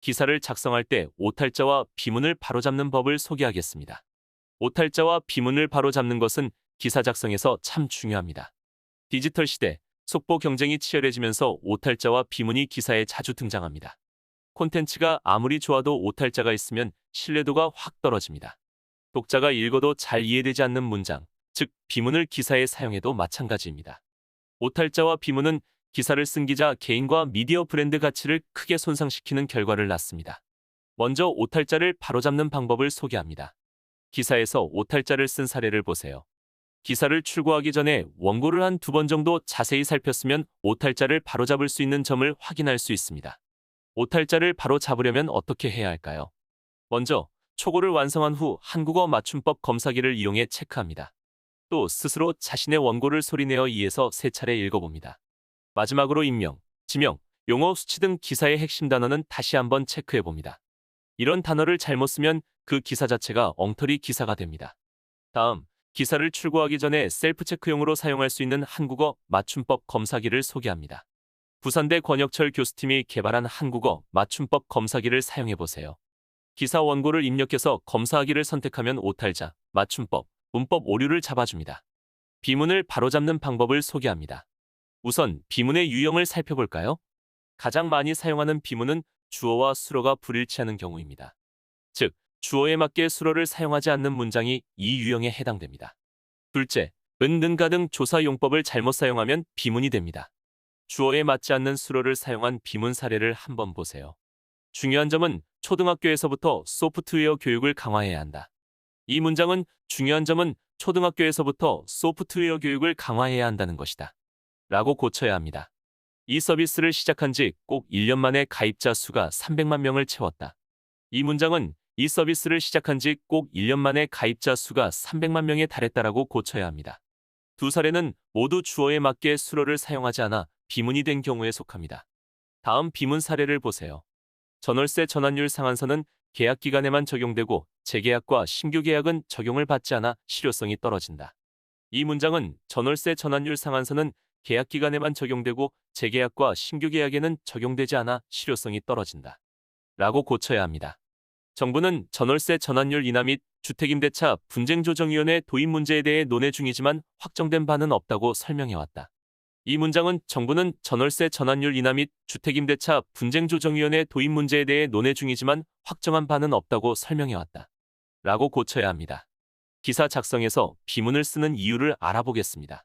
기사를 작성할 때 오탈자와 비문을 바로잡는 법을 소개하겠습니다. 오탈자와 비문을 바로잡는 것은 기사 작성에서 참 중요합니다. 디지털 시대, 속보 경쟁이 치열해지면서 오탈자와 비문이 기사에 자주 등장합니다. 콘텐츠가 아무리 좋아도 오탈자가 있으면 신뢰도가 확 떨어집니다. 독자가 읽어도 잘 이해되지 않는 문장, 즉 비문을 기사에 사용해도 마찬가지입니다. 오탈자와 비문은 기사를 쓴 기자 개인과 미디어 브랜드 가치를 크게 손상시키는 결과를 낳습니다. 먼저 오탈자를 바로잡는 방법을 소개합니다. 기사에서 오탈자를 쓴 사례를 보세요. 기사를 출고하기 전에 원고를 한 두 번 정도 자세히 살폈으면 오탈자를 바로잡을 수 있는 점을 확인할 수 있습니다. 오탈자를 바로 잡으려면 어떻게 해야 할까요? 먼저 초고를 완성한 후 한국어 맞춤법 검사기를 이용해 체크합니다. 또 스스로 자신의 원고를 소리내어 이에서 세 차례 읽어봅니다. 마지막으로 인명, 지명, 용어 수치 등 기사의 핵심 단어는 다시 한번 체크해 봅니다. 이런 단어를 잘못 쓰면 그 기사 자체가 엉터리 기사가 됩니다. 다음, 기사를 출고하기 전에 셀프 체크용으로 사용할 수 있는 한국어 맞춤법 검사기를 소개합니다. 부산대 권혁철 교수팀이 개발한 한국어 맞춤법 검사기를 사용해 보세요. 기사 원고를 입력해서 검사하기를 선택하면 오탈자, 맞춤법, 문법 오류를 잡아줍니다. 비문을 바로잡는 방법을 소개합니다. 우선 비문의 유형을 살펴볼까요? 가장 많이 사용하는 비문은 주어와 수로가 불일치하는 경우입니다. 즉, 주어에 맞게 수로를 사용하지 않는 문장이 이 유형에 해당됩니다. 둘째, 은, 는가 등 조사 용법을 잘못 사용하면 비문이 됩니다. 주어에 맞지 않는 수로를 사용한 비문 사례를 한번 보세요. 중요한 점은 초등학교에서부터 소프트웨어 교육을 강화해야 한다. 이 문장은 중요한 점은 초등학교에서부터 소프트웨어 교육을 강화해야 한다는 것이다. 라고 고쳐야 합니다. 이 서비스를 시작한 지 꼭 1년 만에 가입자 수가 300만 명을 채웠다. 이 문장은 이 서비스를 시작한 지 꼭 1년 만에 가입자 수가 300만 명에 달했다라고 고쳐야 합니다. 두 사례는 모두 주어에 맞게 수로를 사용하지 않아 비문이 된 경우에 속합니다. 다음 비문 사례를 보세요. 전월세 전환율 상한선은 계약 기간에만 적용되고 재계약과 신규 계약은 적용을 받지 않아 실효성이 떨어진다. 이 문장은 전월세 전환율 상한선은 계약 기간에만 적용되고 재계약과 신규 계약에는 적용되지 않아 실효성이 떨어진다. 라고 고쳐야 합니다. 정부는 전월세 전환율 인하 및 주택임대차 분쟁조정위원회 도입 문제에 대해 논의 중이지만 확정된 바는 없다고 설명해왔다. 이 문장은 정부는 전월세 전환율 인하 및 주택임대차 분쟁조정위원회 도입 문제에 대해 논의 중이지만 확정한 바는 없다고 설명해왔다. 라고 고쳐야 합니다. 기사 작성에서 비문을 쓰는 이유를 알아보겠습니다.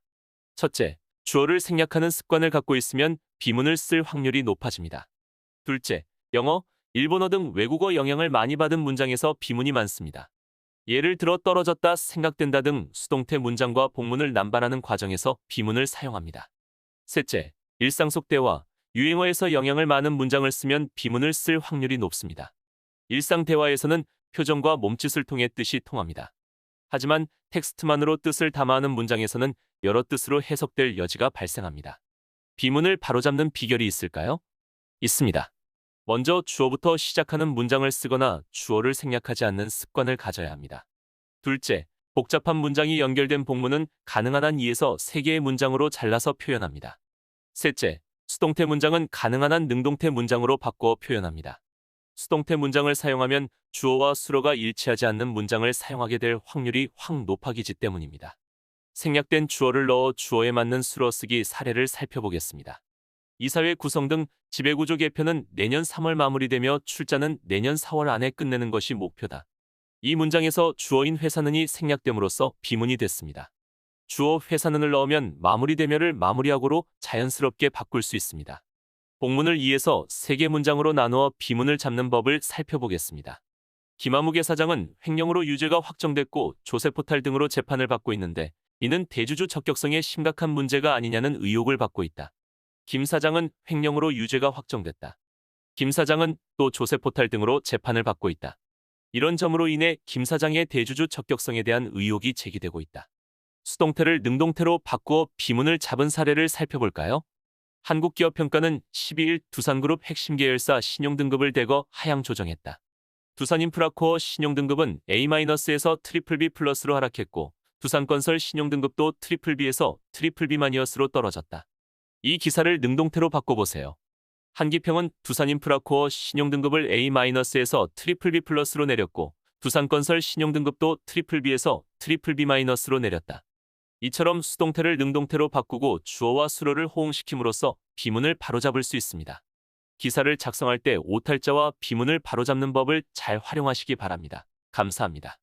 첫째, 주어를 생략하는 습관을 갖고 있으면 비문을 쓸 확률이 높아집니다. 둘째, 영어, 일본어 등 외국어 영향을 많이 받은 문장에서 비문이 많습니다. 예를 들어 떨어졌다 생각된다 등 수동태 문장과 복문을 남발하는 과정에서 비문을 사용합니다. 셋째, 일상 속 대화, 유행어에서 영향을 많은 문장을 쓰면 비문을 쓸 확률이 높습니다. 일상 대화에서는 표정과 몸짓을 통해 뜻이 통합니다. 하지만 텍스트만으로 뜻을 담아하는 문장에서는 여러 뜻으로 해석될 여지가 발생합니다. 비문을 바로잡는 비결이 있을까요? 있습니다. 먼저 주어부터 시작하는 문장을 쓰거나 주어를 생략하지 않는 습관을 가져야 합니다. 둘째, 복잡한 문장이 연결된 복문은 가능한 한 2에서 3개의 문장으로 잘라서 표현합니다. 셋째, 수동태 문장은 가능한 한 능동태 문장으로 바꿔 표현합니다. 수동태 문장을 사용하면 주어와 수로가 일치하지 않는 문장을 사용하게 될 확률이 확 높아지기 때문입니다. 생략된 주어를 넣어 주어에 맞는 수로 쓰기 사례를 살펴보겠습니다. 이사회 구성 등 지배구조 개편은 내년 3월 마무리되며 출자는 내년 4월 안에 끝내는 것이 목표다. 이 문장에서 주어인 회사는이 생략됨으로써 비문이 됐습니다. 주어 회사는을 넣으면 마무리되며를 마무리하고로 자연스럽게 바꿀 수 있습니다. 복문을 2에서 3개 문장으로 나누어 비문을 잡는 법을 살펴보겠습니다. 김아무개 사장은 횡령으로 유죄가 확정됐고 조세포탈 등으로 재판을 받고 있는데 이는 대주주 적격성에 심각한 문제가 아니냐는 의혹을 받고 있다. 김 사장은 횡령으로 유죄가 확정됐다. 김 사장은 또 조세포탈 등으로 재판을 받고 있다. 이런 점으로 인해 김 사장의 대주주 적격성에 대한 의혹이 제기되고 있다. 수동태를 능동태로 바꾸어 비문을 잡은 사례를 살펴볼까요? 한국기업평가는 12일 두산그룹 핵심 계열사 신용등급을 대거 하향 조정했다. 두산인프라코어 신용등급은 A-에서 트리플 B 플러스로 하락했고 두산건설 신용등급도 트리플 B에서 트리플 B 마니어스로 떨어졌다. 이 기사를 능동태로 바꿔보세요. 한기평은 두산인프라코어 신용등급을 A-에서 트리플 B 플러스로 내렸고 두산건설 신용등급도 트리플 B에서 트리플 B 마이너스로 내렸다. 이처럼 수동태를 능동태로 바꾸고 주어와 수로를 호응시킴으로써 비문을 바로잡을 수 있습니다. 기사를 작성할 때 오탈자와 비문을 바로잡는 법을 잘 활용하시기 바랍니다. 감사합니다.